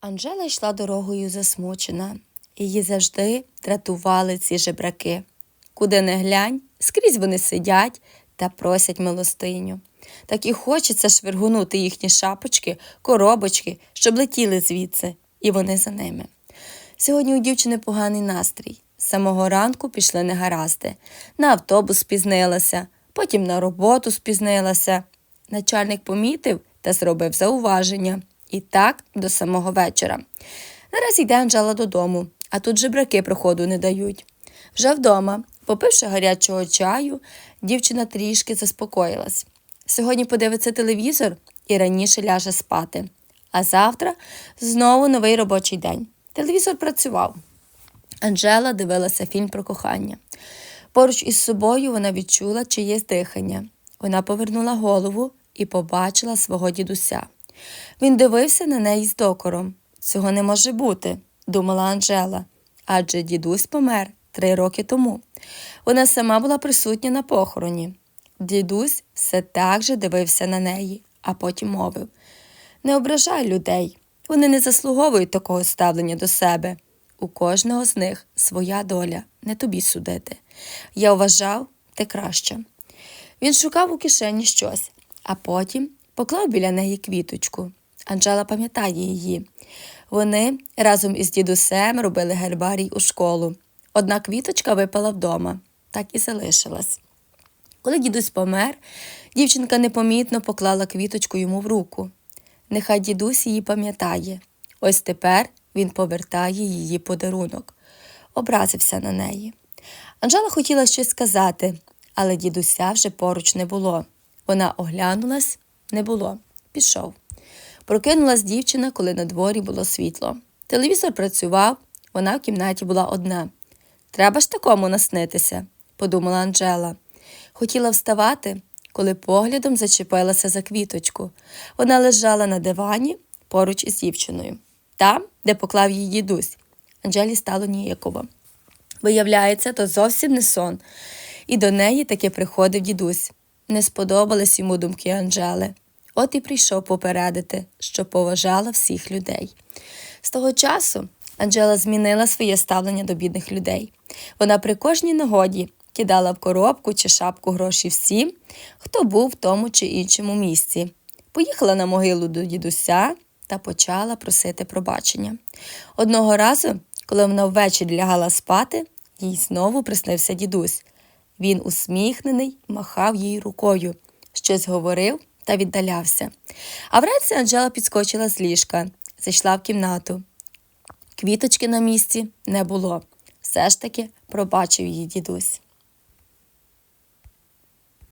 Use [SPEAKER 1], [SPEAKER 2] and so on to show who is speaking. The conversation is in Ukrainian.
[SPEAKER 1] Анжела йшла дорогою засмучена. Її завжди дратували ці жебраки. Куди не глянь, скрізь вони сидять та просять милостиню. Так і хочеться швиргунути їхні шапочки, коробочки, щоб летіли звідси, і вони за ними. Сьогодні у дівчини поганий настрій. З самого ранку пішли негаразди. На автобус спізнилася, потім на роботу спізнилася. Начальник помітив та зробив зауваження. І так до самого вечора. Нараз йде Анжела додому, а тут жебраки проходу не дають. Вже вдома, попивши гарячого чаю, дівчина трішки заспокоїлась. Сьогодні подивиться телевізор і раніше ляже спати. А завтра знову новий робочий день. Телевізор працював. Анжела дивилася фільм про кохання. Поруч із собою вона відчула чиєсь дихання. Вона повернула голову і побачила свого дідуся. Він дивився на неї з докором. Цього не може бути, думала Анжела, адже дідусь помер три роки тому. Вона сама була присутня на похороні. Дідусь все так же дивився на неї, а потім мовив Не ображай людей, вони не заслуговують такого ставлення до себе. У кожного з них своя доля, не тобі судити. Я вважав, ти краще. Він шукав у кишені щось, а потім поклав біля неї квіточку. Анжела пам'ятає її. Вони разом із дідусем робили гербарій у школу. Одна квіточка випала вдома, так і залишилась. Коли дідусь помер, дівчинка непомітно поклала квіточку йому в руку. Нехай дідусь її пам'ятає. Ось тепер він повертає її подарунок. Образився на неї. Анжела хотіла щось сказати, але дідуся вже поруч не було. Вона оглянулась, не було. Пішов. Прокинулась дівчина, коли на дворі було світло. Телевізор працював, вона в кімнаті була одна. Треба ж такому наснитися, подумала Анжела. Хотіла вставати, коли поглядом зачепилася за квіточку. Вона лежала на дивані поруч із дівчиною, там, де поклав її дідусь. Анжелі стало ніяково. Виявляється, то зовсім не сон, і до неї таки приходив дідусь. Не сподобались йому думки Анжели. От і прийшов попередити, що поважала всіх людей. З того часу Анжела змінила своє ставлення до бідних людей. Вона при кожній нагоді кидала в коробку чи шапку гроші всім, хто був в тому чи іншому місці. Поїхала на могилу до дідуся та почала просити пробачення. Одного разу, коли вона ввечері лягала спати, їй знову приснився дідусь. Він усміхнений, махав їй рукою, щось говорив та віддалявся. А вранці Анжела підскочила з ліжка, зайшла в кімнату. Квіточки на місці не було. Все ж таки пробачив її дідусь.